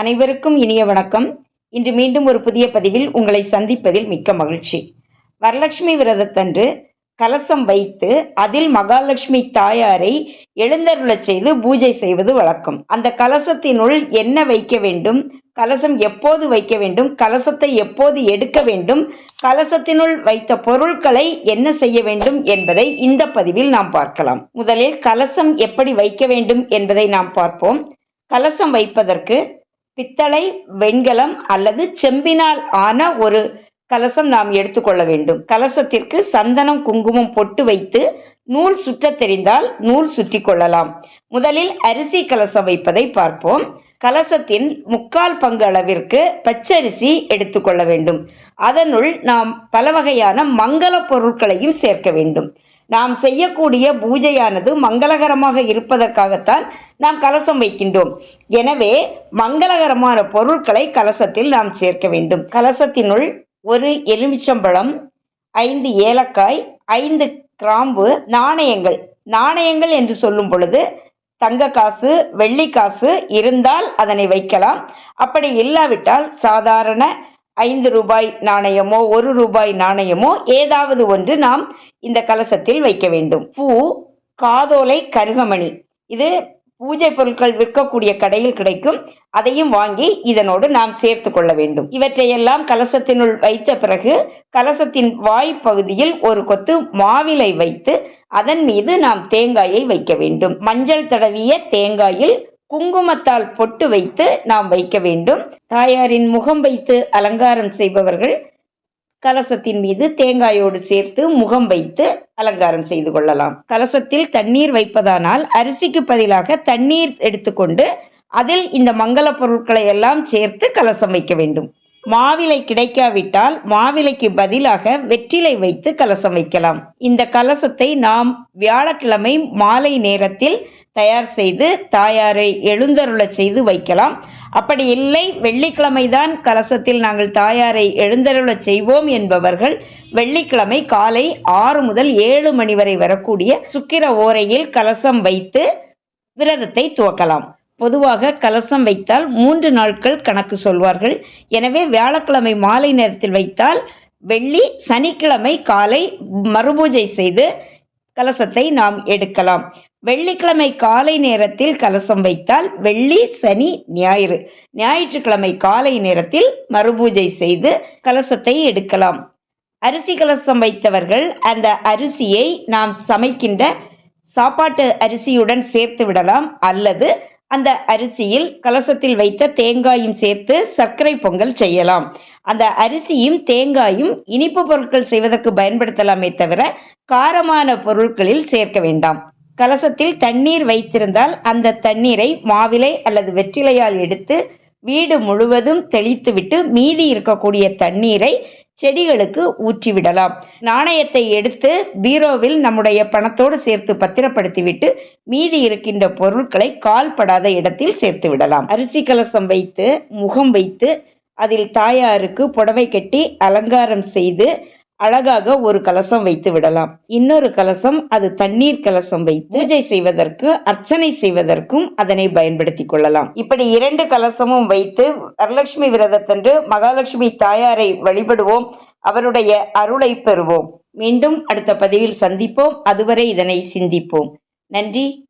அனைவருக்கும் இனிய வணக்கம். இன்று மீண்டும் ஒரு புதிய பதிவில் உங்களை சந்திப்பதில் மிக்க மகிழ்ச்சி. வரலட்சுமி விரதத்தன்று கலசம் வைத்து அதில் மகாலட்சுமி தாயாரை எழுந்தருளச் செய்து பூஜை செய்வது வழக்கம். அந்த கலசத்தினுள் என்ன வைக்க வேண்டும்? கலசம் எப்போது வைக்க வேண்டும்? கலசத்தை எப்போது எடுக்க வேண்டும்? கலசத்தினுள் வைத்த பொருட்களை என்ன செய்ய வேண்டும் என்பதை இந்த பதிவில் நாம் பார்க்கலாம். முதலில் கலசம் எப்படி வைக்க வேண்டும் என்பதை நாம் பார்ப்போம். கலசம் வைப்பதற்கு பித்தளை வெண்கலம் அல்லது செம்பினால் ஆன ஒரு கலசம் நாம் எடுத்துக்கொள்ள வேண்டும். கலசத்திற்கு சந்தனம் குங்குமம் பொட்டு வைத்து நூல் சுற்ற தெரிந்தால் நூல் சுற்றி கொள்ளலாம். முதலில் அரிசி கலசம் வைப்பதை பார்ப்போம். கலசத்தின் முக்கால் பங்கு அளவிற்கு பச்சரிசி எடுத்துக்கொள்ள வேண்டும். அதனுள் நாம் பல வகையான மங்கள பொருட்களையும் சேர்க்க வேண்டும். நாம் செய்யக்கூடிய பூஜையானது மங்களகரமாக இருப்பதற்காகத்தான் நாம் கலசம் வைக்கின்றோம். எனவே மங்களகரமான பொருட்களை கலசத்தில் நாம் சேர்க்க வேண்டும். கலசத்தினுள் ஒரு எலுமிச்சம்பழம் ஐந்து ஏலக்காய் ஐந்து கிராம்பு நாணயங்கள். நாணயங்கள் என்று சொல்லும் பொழுது தங்க காசு வெள்ளி காசு இருந்தால் அதனை வைக்கலாம். அப்படி இல்லாவிட்டால் சாதாரண ஐந்து ரூபாய் நாணயமோ ஒரு ரூபாய் நாணயமோ ஏதாவது ஒன்று நாம் இந்த கலசத்தில் வைக்க வேண்டும். பூ காதோலை கருகமணி. இது பூஜை பொருட்கள் விற்கக்கூடிய கடையில் கிடைக்கும். அதையும் வாங்கி இதனோடு நாம் சேர்த்து கொள்ள வேண்டும். இவற்றையெல்லாம் கலசத்தினுள் வைத்த பிறகு கலசத்தின் வாய் பகுதியில் ஒரு கொத்து மாவிலை வைத்து அதன் மீது நாம் தேங்காயை வைக்க வேண்டும். மஞ்சள் தடவிய தேங்காயில் குங்குமத்தால் பொட்டு வைத்து நாம் வைக்க வேண்டும். தாயாரின் முகம் வைத்து அலங்காரம் செய்பவர்கள் கலசத்தின் மீது தேங்காயோடு சேர்த்து முகம் வைத்து அலங்காரம் செய்து கொள்ளலாம். கலசத்தில் தண்ணீர் வைப்பதானால் அரிசிக்கு பதிலாக தண்ணீர் எடுத்துக்கொண்டு அதில் இந்த மங்கள பொருட்களை எல்லாம் சேர்த்து கலசம் வைக்க வேண்டும். மாவிலை கிடைக்காவிட்டால் மாவிலைக்கு பதிலாக வெற்றிலை வைத்து கலசம் வைக்கலாம். இந்த கலசத்தை நாம் வியாழக்கிழமை மாலை நேரத்தில் தயார் செய்து தாயாரை எழுந்தருளச் செய்து வைக்கலாம். அப்படி இல்லை வெள்ளிக்கிழமை தான் கலசத்தில் நாங்கள் தாயாரை எழுந்தருளச் செய்வோம் என்பவர்கள் வெள்ளிக்கிழமை காலை ஆறு முதல் ஏழு மணி வரை வரக்கூடிய சுக்கிர ஓரையில் கலசம் வைத்து விரதத்தை துவக்கலாம். பொதுவாக கலசம் வைத்தால் மூன்று நாட்கள் கணக்கு சொல்வார்கள். எனவே வியாழக்கிழமை மாலை நேரத்தில் வைத்தால் வெள்ளி சனிக்கிழமை காலை மறுபூஜை செய்து கலசத்தை நாம் எடுக்கலாம். வெள்ளிக்கிழமை காலை நேரத்தில் கலசம் வைத்தால் வெள்ளி சனி ஞாயிறு. ஞாயிற்றுக்கிழமை காலை நேரத்தில் மறுபூஜை செய்து கலசத்தை எடுக்கலாம். அரிசி கலசம் வைத்தவர்கள் அந்த அரிசியை நாம் சமைக்கின்ற சாப்பாட்டு அரிசியுடன் சேர்த்து விடலாம். அல்லது அந்த அரிசியில் கலசத்தில் வைத்த தேங்காயும் சேர்த்து சர்க்கரை பொங்கல் செய்யலாம். அந்த அரிசியும் தேங்காயும் இனிப்பு பொருட்கள் செய்வதற்கு பயன்படுத்தலாமே தவிர காரமான பொருட்களில் சேர்க்க வேண்டாம். கலசத்தில் தண்ணீர் வைத்திருந்தால் அந்த தண்ணீரை மாவிலை அல்லது வெற்றிலையால் எடுத்து வீடு முழுவதும் தெளித்துவிட்டு மீதி இருக்கக்கூடிய தண்ணீரை செடிகளுக்கு ஊற்றிவிடலாம். நாணயத்தை எடுத்து பீரோவில் நம்முடைய பணத்தோடு சேர்த்து பத்திரப்படுத்திவிட்டு மீதி இருக்கின்ற பொருட்களை கால்படாத இடத்தில் சேர்த்து விடலாம். அரிசி கலசம் வைத்து முகம் வைத்து அதில் தாயாருக்கு புடவை கட்டி அலங்காரம் செய்து அழகாக ஒரு கலசம் வைத்து விடலாம். இன்னொரு கலசம் அது தண்ணீர் கலசம் வைத்து பூஜை செய்வதற்கு அர்ச்சனை செய்வதற்கும் அதனை பயன்படுத்தி கொள்ளலாம். இப்படி இரண்டு கலசமும் வைத்து வரலட்சுமி விரதத்தன்று மகாலட்சுமி தாயாரை வழிபடுவோம். அவருடைய அருளை பெறுவோம். மீண்டும் அடுத்த பதிவில் சந்திப்போம். அதுவரை இதனை சிந்திப்போம். நன்றி.